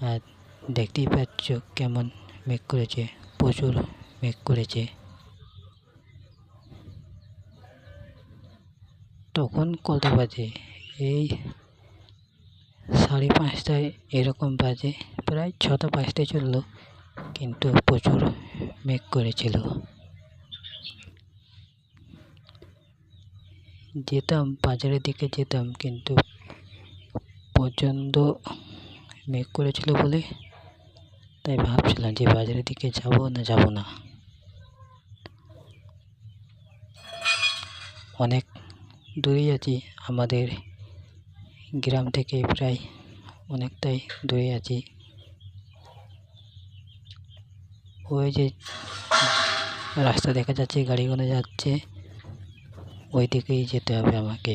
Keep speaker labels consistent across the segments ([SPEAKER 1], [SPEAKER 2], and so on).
[SPEAKER 1] আর দেখতেই পাচ্ছ কেমন মেঘ করেছে, প্রচুর মেঘ করেছে। তখন কত বাজে? এই সাড়ে পাঁচটায় এরকম বাজে, প্রায় ছটা পাঁচটায় চলল, কিন্তু প্রচুর মেঘ করেছিল। যেতাম, বাজারের দিকে যেতাম, কিন্তু প্রচণ্ড মেঘ করেছিল বলে তাই ভাবছিলাম যে বাজারের দিকে যাব না যাব না। অনেক দূরেই আছি, আমাদের গ্রাম থেকে প্রায় অনেকটাই দূরে আছি। ওই যে রাস্তা দেখা যাচ্ছে, গাড়িগুলো যাচ্ছে ওই দিকেই যেতে হবে আমাকে,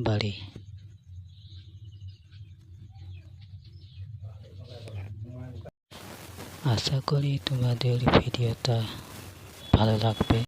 [SPEAKER 1] বাড়ি। আশা করি তোমাদের ভিডিওটা ভালো লাগবে।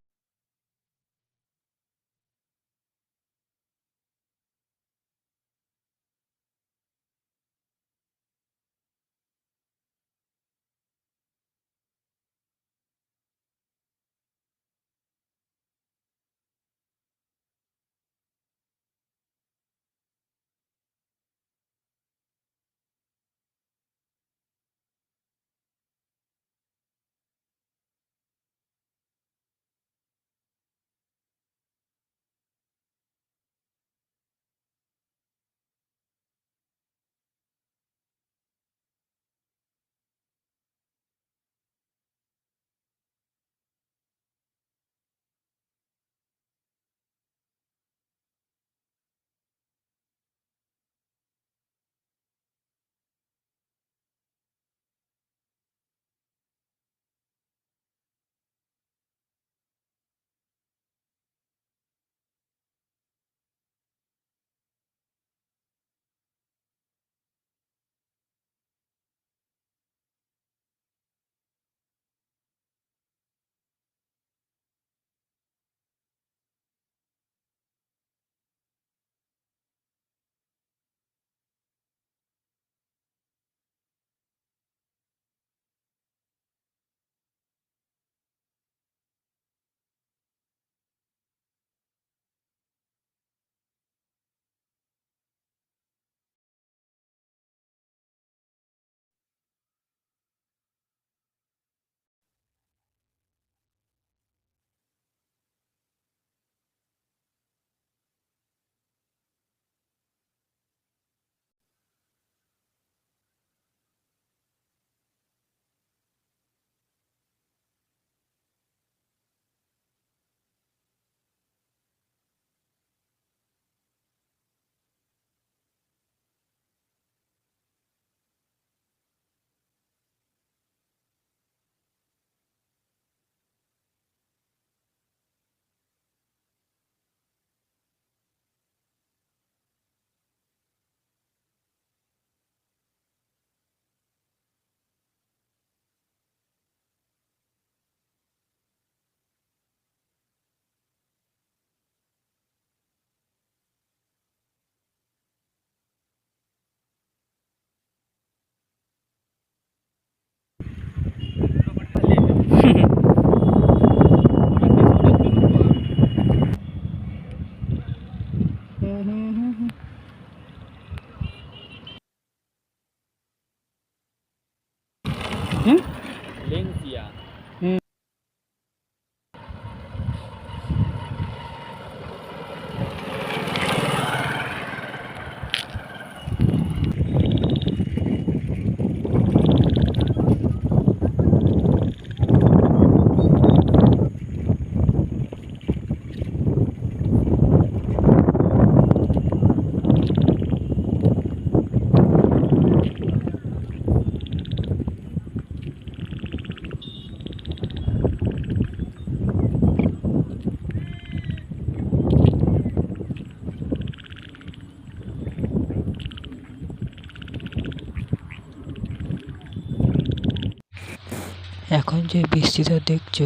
[SPEAKER 1] এখন যে বৃষ্টিটা দেখছ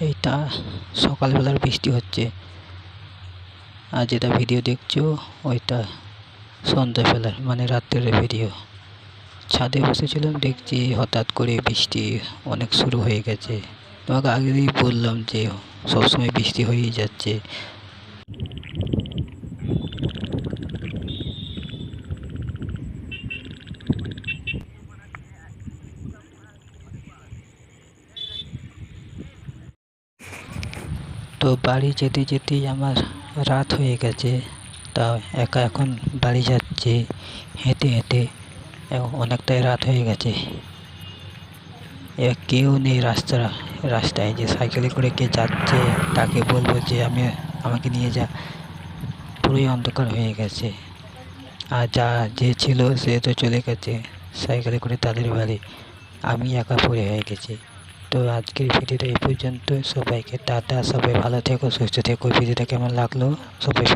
[SPEAKER 1] এইটা সকালবেলার বৃষ্টি হচ্ছে। আর যেটা ভিডিও দেখছ, ওইটা সন্ধ্যাবেলার মানে রাত্রের ভিডিও ছাদে বসেছিলাম, দেখছি হঠাৎ করে বৃষ্টি অনেক শুরু হয়ে গেছে। তোমাকে আগেই বললাম যে সবসময় বৃষ্টি হয়েই যাচ্ছে। তো বাড়ি যেতে যেতেই আমার রাত হয়ে গেছে। তা একা এখন বাড়ি যাচ্ছে, হেঁটে হেঁটে অনেকটাই রাত হয়ে গেছে। কেউ নেই রাস্তা, রাস্তায় যে সাইকেলে করে কে যাচ্ছে, তাকে বলব যে আমি, আমাকে নিয়ে যা। পুরোই অন্ধকার হয়ে গেছে। আর যা যে ছিল সে তো চলে গেছে, সাইকেলে করে তাদের বাড়ি। আমি একা পড়ে হয়ে গেছি। তো আজকের ভিডিওটা এই পর্যন্ত সবাইকে টাটা, সবাই ভালো থেকো, সুস্থ থেকো। ভিডিওটা কেমন লাগল? সবাই।